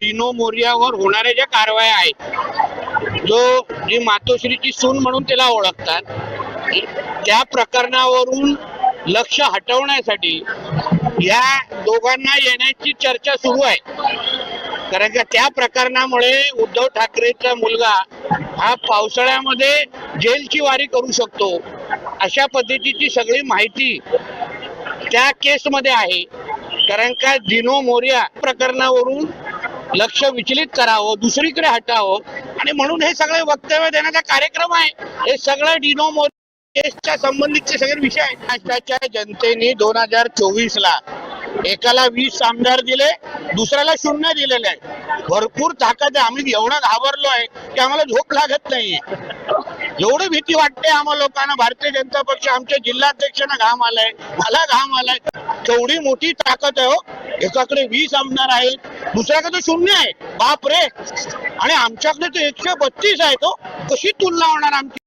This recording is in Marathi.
डिनो मोर्यावर होणाऱ्या ज्या कारवाया आहेत जो जी मातोश्रीची सून म्हणून त्याला ओळखतात त्या प्रकरणावरून लक्ष हटवण्यासाठी या दोघांना येण्याची चर्चा सुरू आहे. कारण का त्या प्रकरणामुळे उद्धव ठाकरेचा मुलगा हा पावसाळ्यामध्ये जेलची वारी करू शकतो अशा पद्धतीची सगळी माहिती त्या केसमध्ये आहे. कारण का दिनो मोर्या प्रकरणावरून लक्ष विचलित करावं दुसरीकडे हटावं. आणि म्हणून हे सगळे वक्तव्य देण्याचा कार्यक्रम आहे. हे सगळं डिनो मोदीच्या केसच्या संबंधितचे सगळे विषय आहेत. महाराष्ट्राच्या जनतेने दोन हजार चोवीस ला एकाला वीस आमदार दिले दुसऱ्याला शून्य दिलेले आहे भरपूर ताकद आहे. आम्ही एवढं घाबरलो आहे की आम्हाला झोप लागत नाहीये. एवढी भीती वाटते आम्हाला लोकांना. भारतीय जनता पक्ष आमच्या जिल्हाध्यक्षांना घाम आलाय मला घाम आलाय. केवढी मोठी ताकद आहे हो. एकाकडे वीस आमदार आहेत दुसऱ्याकडे शून्य आहे. बाप रे आणि आमच्याकडे तर एकशे बत्तीस आहे तो. कशी तुलना होणार आमची?